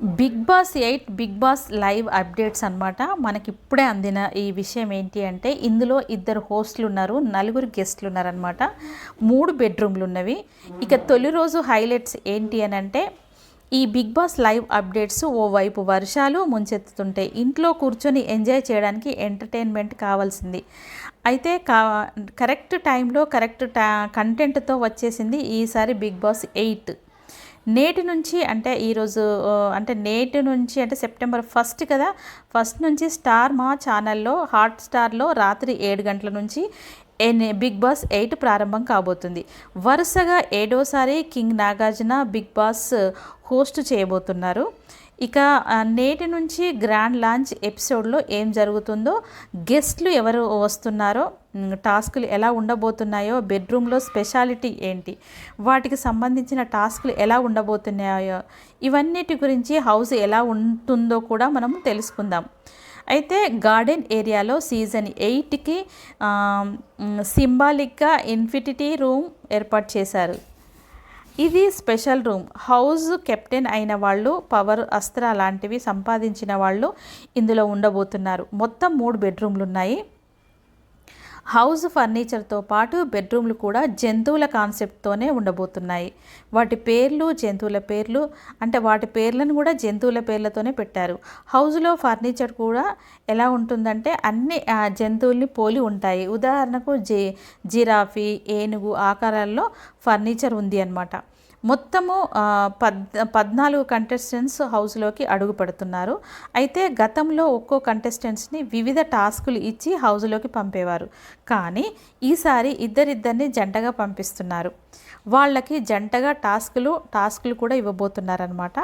Bigg Boss eight Bigg Boss live updates అనమాట మనకి ఇప్పుడే అందిన ఈ విషయం ఏంటి అంటే ఇందులో ఇద్దరు హోస్ట్లు ఉన్నారు నలుగురు గెస్ట్లు ఉన్నారనమాట మూడు బెడ్రూమ్లు ఉన్నవి. ఇక తొలి రోజు హైలైట్స్ ఏంటి అని అంటే ఈ బిగ్ బాస్ లైవ్ అప్డేట్స్ ఓవైపు వర్షాలు ముంచెత్తుతుంటాయి ఇంట్లో కూర్చొని ఎంజాయ్ చేయడానికి ఎంటర్టైన్మెంట్ కావాల్సింది. అయితే కా కరెక్ట్ టైంలో కరెక్ట్ టా కంటెంట్తో వచ్చేసింది ఈసారి బిగ్ బాస్ ఎయిట్. నేటి నుంచి అంటే ఈరోజు అంటే నేటి నుంచి అంటే సెప్టెంబర్ ఫస్ట్ కదా ఫస్ట్ నుంచి స్టార్ మా ఛానల్లో హాట్ స్టార్లో రాత్రి ఏడు గంటల నుంచి ఎన్ బిగ్ బాస్ ఎయిట్ ప్రారంభం కాబోతుంది. వరుసగా ఏడోసారి king Nagarjuna Bigg Boss host చేయబోతున్నారు. ఇక నేటి నుంచి గ్రాండ్ లాంచ్ ఎపిసోడ్లో ఏం జరుగుతుందో గెస్ట్లు ఎవరు వస్తున్నారో టాస్కులు ఎలా ఉండబోతున్నాయో బెడ్రూమ్లో స్పెషాలిటీ ఏంటి వాటికి సంబంధించిన టాస్కులు ఎలా ఉండబోతున్నాయో ఇవన్నిటి గురించి హౌస్ ఎలా ఉంటుందో కూడా మనం తెలుసుకుందాం. అయితే గార్డెన్ ఏరియాలో సీజన్ ఎయిట్కి సింబాలిక్గా ఇన్ఫిటిటీ రూమ్ ఏర్పాటు చేశారు. ఇది స్పెషల్ రూమ్. హౌస్ కెప్టెన్ అయిన వాళ్ళు పవర్ అస్త్ర లాంటివి సంపాదించిన వాళ్ళు ఇందులో ఉండబోతున్నారు. మొత్తం మూడు బెడ్రూమ్లు ఉన్నాయి హౌస్ ఫర్నిచర్తో పాటు బెడ్రూమ్లు కూడా జంతువుల కాన్సెప్ట్తోనే ఉండబోతున్నాయి. వాటి పేర్లు జంతువుల పేర్లు అంటే వాటి పేర్లను కూడా జంతువుల పేర్లతోనే పెట్టారు. హౌస్లో ఫర్నిచర్ కూడా ఎలా ఉంటుందంటే అన్ని జంతువుల్ని పోలి ఉంటాయి. ఉదాహరణకు జే జిరాఫీ ఏనుగు ఆకారాల్లో ఫర్నిచర్ ఉంది అన్నమాట. మొత్తము పద్ పద్నాలుగు కంటెస్టెంట్స్ హౌస్లోకి అడుగు పెడుతున్నారు. అయితే గతంలో ఒక్కో కంటెస్టెంట్స్ని వివిధ టాస్కులు ఇచ్చి హౌస్లోకి పంపేవారు. కానీ ఈసారి ఇద్దరిద్దరిని జంటగా పంపిస్తున్నారు. వాళ్ళకి జంటగా టాస్కులు టాస్కులు కూడా ఇవ్వబోతున్నారనమాట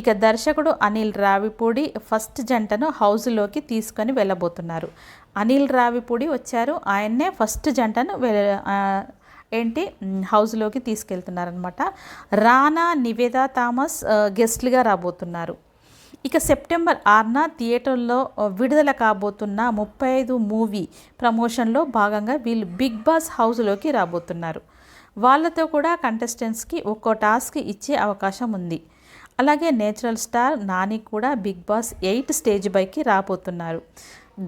ఇక దర్శకుడు అనిల్ రావిపూడి ఫస్ట్ జంటను హౌస్లోకి తీసుకొని వెళ్ళబోతున్నారు. అనిల్ రావిపూడి వచ్చారు. ఆయన్నే ఫస్ట్ జంటను వె ఏంటి? హౌస్లోకి తీసుకెళ్తున్నారనమాట రానా నివేద థామస్ గెస్ట్లుగా రాబోతున్నారు. ఇక సెప్టెంబర్ ఆరున థియేటర్లో విడుదల కాబోతున్న ముప్పై ఐదు మూవీ ప్రమోషన్లో భాగంగా వీళ్ళు బిగ్ బాస్ హౌస్లోకి రాబోతున్నారు. వాళ్ళతో కూడా కంటెస్టెంట్స్కి ఒక్కో టాస్క్ ఇచ్చే అవకాశం ఉంది. అలాగే నేచురల్ స్టార్ నాని కూడా బిగ్ బాస్ ఎయిట్ స్టేజ్ బైకి రాబోతున్నారు.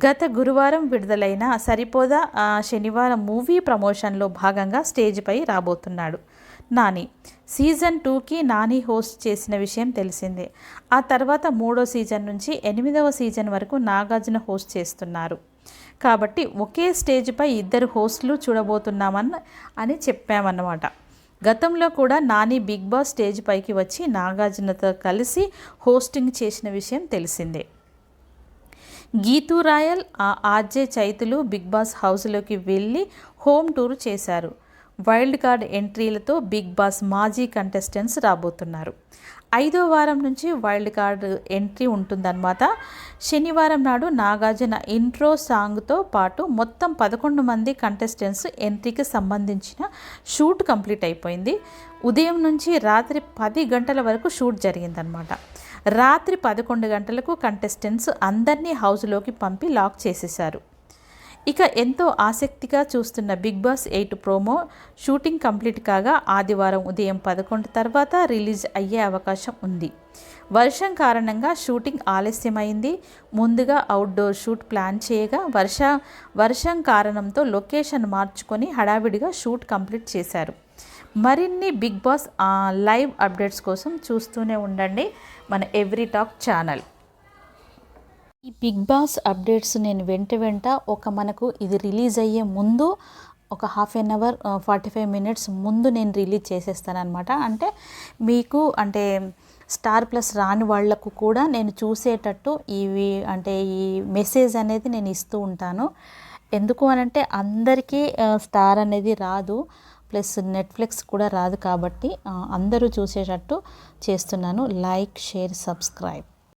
గత గురువారం విడుదలైన సరిపోదా శనివారం మూవీ ప్రమోషన్లో భాగంగా స్టేజ్పై రాబోతున్నాడు నాని. సీజన్ టూకి నాని హోస్ట్ చేసిన విషయం తెలిసిందే. ఆ తర్వాత మూడో సీజన్ నుంచి ఎనిమిదవ సీజన్ వరకు నాగార్జున హోస్ట్ చేస్తున్నారు. కాబట్టి ఒకే స్టేజ్పై ఇద్దరు హోస్టులు చూడబోతున్నామని అని చెప్పామన్నమాట. గతంలో కూడా నాని బిగ్ బాస్ స్టేజ్ పైకి వచ్చి నాగార్జునతో కలిసి హోస్టింగ్ చేసిన విషయం తెలిసిందే. గీతూ రాయల్ ఆర్జే చైతులు బిగ్ బాస్ హౌస్లోకి వెళ్ళి హోమ్ టూర్ చేశారు. వైల్డ్ కార్డ్ ఎంట్రీలతో బిగ్ బాస్ మాజీ కంటెస్టెంట్స్ రాబోతున్నారు. ఐదో వారం నుంచి వైల్డ్ కార్డ్ ఎంట్రీ ఉంటుందన్నమాట. శనివారం నాడు నాగార్జున ఇంట్రో సాంగ్తో పాటు మొత్తం పదకొండు మంది కంటెస్టెంట్స్ ఎంట్రీకి సంబంధించిన షూట్ కంప్లీట్ అయిపోయింది. ఉదయం నుంచి రాత్రి పది గంటల వరకు షూట్ జరిగిందనమాట రాత్రి పదకొండు గంటలకు కంటెస్టెంట్స్ అందరినీ హౌస్లోకి పంపి లాక్ చేసేశారు. ఇక ఎంతో ఆసక్తిగా చూస్తున్న Bigg Boss eight promo shooting complete కాగా ఆదివారం ఉదయం పదకొండు తర్వాత రిలీజ్ అయ్యే అవకాశం ఉంది. వర్షం కారణంగా షూటింగ్ ఆలస్యమైంది. ముందుగా అవుట్డోర్ షూట్ ప్లాన్ చేయగా వర్ష వర్షం కారణంతో లొకేషన్ మార్చుకొని హడావిడిగా షూట్ కంప్లీట్ చేశారు. మరిన్ని బిగ్ బాస్ లైవ్ అప్డేట్స్ కోసం చూస్తూనే ఉండండి మన ఎవ్రీ టాక్ ఛానల్. ఈ బిగ్ బాస్ అప్డేట్స్ నేను వెంట వెంట ఒక మనకు ఇది రిలీజ్ అయ్యే ముందు ఒక half an hour forty five minutes ముందు నేను రిలీజ్ చేసేస్తాను అనమాట అంటే మీకు అంటే స్టార్ ప్లస్ రాని వాళ్ళకు కూడా నేను చూసేటట్టు ఇవి అంటే ఈ మెసేజ్ అనేది నేను ఇస్తూ ఉంటాను. ఎందుకు అనంటే అందరికీ స్టార్ అనేది రాదు. ప్లస్ నెట్ఫ్లిక్స్ కూడా రాదు కాబట్టి అందరూ చూసేటట్టు చేస్తున్నాను. Like share subscribe.